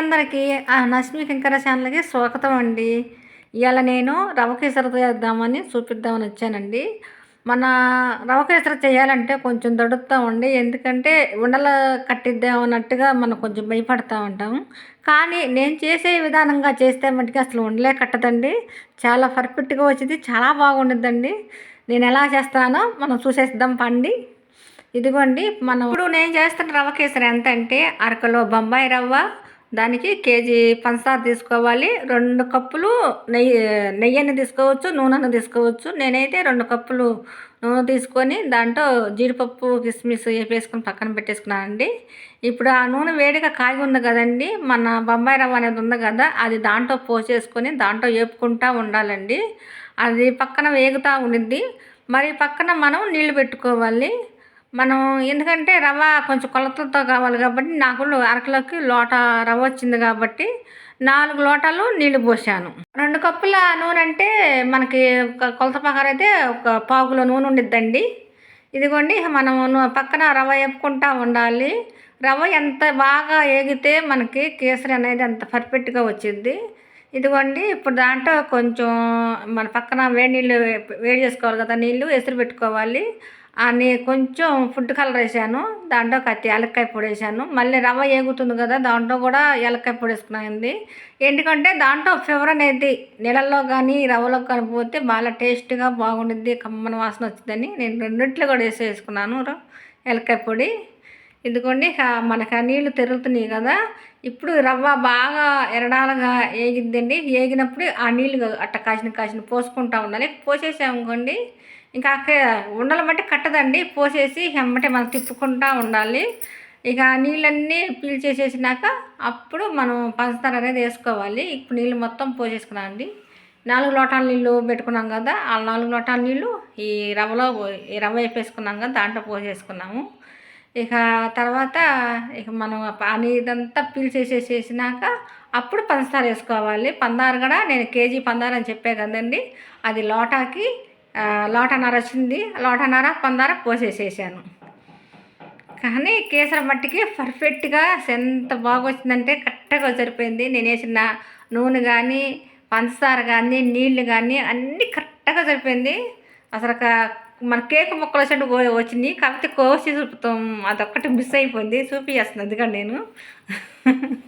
అందరికీ ఆ నస్మి కింకర ఛానల్కి స్వాగతం అండి. ఇవాళ నేను రవ కేసరి చేద్దామని చూపిద్దామని వచ్చానండి. మన రవ కేసరి చేయాలంటే కొంచెం దొడుకుతామండి ఎందుకంటే ఉండలు కట్టిద్దామన్నట్టుగా మనం కొంచెం భయపడతా ఉంటాం. కానీ నేను చేసే విధానంగా చేస్తే మటుకు అసలు ఉండలే కట్టదండి. చాలా పర్ఫెక్ట్గా వచ్చింది. చాలా బాగుండిద్దండి. నేను ఎలా చేస్తానో మనం చూసేద్దాం పండి. ఇదిగోండి మనం ఇప్పుడు నేను చేస్తున్న రవ్వ కేసరి ఎంత అంటే అరకలో బొంబాయి రవ్వ దానికి కేజీ పంచదార తీసుకోవాలి. రెండు కప్పులు నెయ్యి నెయ్యిని తీసుకోవచ్చు నూనెను తీసుకోవచ్చు. నేనైతే రెండు కప్పులు నూనె తీసుకొని దాంట్లో జీడిపప్పు కిస్మిస్ వేసుకొని పక్కన పెట్టేసుకున్నానండి. ఇప్పుడు ఆ నూనె వేడిగా కాగి ఉంది కదండి మన బొంబాయి రవ్వ అనేది ఉంది కదా అది దాంట్లో పోసేసుకొని దాంట్లో వేపుకుంటూ ఉండాలండి. అది పక్కన వేగుతూ ఉండిద్ది. మరి పక్కన మనం నీళ్ళు పెట్టుకోవాలి. మనం ఎందుకంటే రవ్వ కొంచెం కొలతలతో కావాలి కాబట్టి నాకు అరకిలోకి లోట రవ్వ వచ్చింది కాబట్టి నాలుగు లోటాలు నీళ్ళు పోసాను. రెండు కప్పుల నూనె అంటే మనకి ఒక కొలత ప్రకారం అయితే ఒక పావులో నూనె ఉండిద్దండి. ఇదిగోండి మనం పక్కన రవ్వ వేపుకుంటా ఉండాలి. రవ్వ ఎంత బాగా ఏగితే మనకి కేసరి అనేది అంత పర్ఫెక్ట్గా వచ్చింది ఇదిగోండి ఇప్పుడు దాంట్లో కొంచెం మన పక్కన వేడి నీళ్ళు వేడి చేసుకోవాలి కదా నీళ్ళు ఎసురు పెట్టుకోవాలి. అని కొంచెం ఫుడ్ కలర్ వేసాను. దాంట్లో కట్టి ఏలక్కాయ పొడి వేసాను. మళ్ళీ రవ్వ ఏగుతుంది కదా దాంట్లో కూడా ఏలక్కాయ పొడి వేసుకున్నాయింది ఎందుకంటే దాంట్లో ఫీవర్ అనేది నీళ్ళల్లో కానీ రవ్వలో కానీ పోతే బాగా టేస్ట్గా బాగుండిద్ది కమ్మన వాసన వచ్చిందని నేను రెండింటిలో కూడా వేసి వేసుకున్నాను ఏలక్కాయ పొడి. ఇదిగోండి మనకు ఆ నీళ్ళు తెరుగుతున్నాయి కదా. ఇప్పుడు రవ్వ బాగా ఎరడాలుగా ఏగిద్దండి. ఏగినప్పుడు ఆ నీళ్ళు అట్ట కాసిన కాసిన పోసుకుంటా ఉండాలి. పోసేసామనుకోండి ఇంకా ఉండలు మట్టి కట్టదండి పోసేసి వెంబటే మనం తిప్పుకుంటూ ఉండాలి. ఇక నీళ్ళన్నీ పీల్చేసేసినాక అప్పుడు మనం పంచదార అనేది వేసుకోవాలి. ఇప్పుడు నీళ్ళు మొత్తం పోసేసుకున్నా అండి. నాలుగు లోటాల నీళ్ళు పెట్టుకున్నాం కదా ఆ నాలుగు లోటాల నీళ్ళు ఈ రవ్వలో ఈ రవ్వ వేపేసుకున్నాం కదా దాంట్లో పోసేసుకున్నాము. ఇక తర్వాత ఇక మనం ఆ ఇదంతా పీల్చేసేసేసినాక అప్పుడు పంచదార వేసుకోవాలి. పందారు కూడా నేను కేజీ పందారు అని చెప్పే కదండి అది లోటాకి లోటన్నర వచ్చింది. లోటన్నర పందార పోసేసేసాను. కానీ కేసర మట్టికి పర్ఫెక్ట్గా ఎంత బాగా వచ్చిందంటే కరెక్ట్గా సరిపోయింది. నేను వేసిన నూనె కానీ పంచదార కానీ నీళ్ళు కానీ అన్నీ కరెక్ట్గా సరిపోయింది. అసలు మన కేక్ ముక్కలు వచ్చినట్టు వచ్చింది కాకపోతే కోసి చూపుతాం అదొక్కటి మిస్ అయిపోయింది. చూపిస్తుంది అందుకని నేను.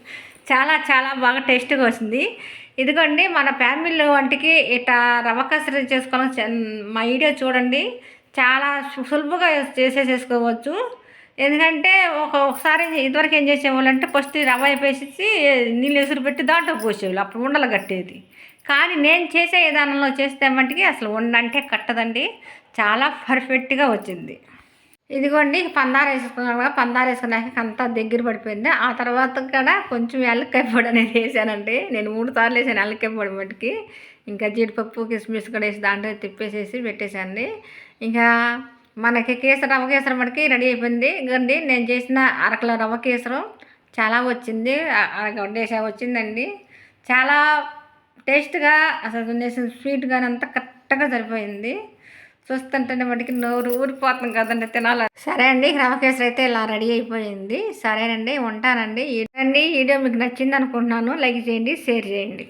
చాలా చాలా బాగా టేస్ట్గా వచ్చింది. ఇదిగోండి మన ఫ్యామిలీ వంటికి ఇట్లా రవ్వ కసరి చేసుకోవడం మా వీడియో చూడండి. చాలా సులభంగా చేసేసేసుకోవచ్చు ఎందుకంటే ఒక ఒకసారి ఇదివరకు ఏం చేసేవాళ్ళు అంటే ఫస్ట్ రవ్వ వేసేసి నీళ్ళు ఎసురు పెట్టి దాంట్లో పోసేవాళ్ళు. అప్పుడు ఉండలు కట్టేది. కానీ నేను చేసే విధానంలో చేస్తే మట్టికి అసలు ఉండంటే కట్టదండి. చాలా పర్ఫెక్ట్గా వచ్చింది. ఇదిగోండి పందారు వేసుకున్నాను కదా పందారు వేసుకున్నాక అంతా దగ్గర పడిపోయింది. ఆ తర్వాత కూడా కొంచెం ఎల్లకాయ పొడి అనేది వేసానండి. నేను మూడు సార్లు వేసాను ఎల్లకాయ పొడి మటుకి. ఇంకా జీడిపప్పు కిస్మిస్ కూడా వేసి దాంట్లో తిప్పేసేసి పెట్టేశానండి. ఇంకా మనకి కేసరి రవ్వ కేసరం మటుకి రెడీ అయిపోయింది. ఇంకండి నేను చేసిన అరకిలో రవ్వ కేసరం చాలా వచ్చింది. అరగడ్డేసా వచ్చిందండి. చాలా టేస్ట్గా అసలు నేను స్వీట్గా అంత అంతా కరెక్ట్గా సరిపోయింది. చూస్తుంటేనే వాటికి నోరు ఊరిపోతుంది కదండి తినాలి సరే అండి రవకేసరి అయితే ఇలా రెడీ అయిపోయింది. సరేనండి ఉంటానండి. అండి వీడియో మీకు నచ్చింది అనుకుంటున్నాను. లైక్ చేయండి షేర్ చేయండి.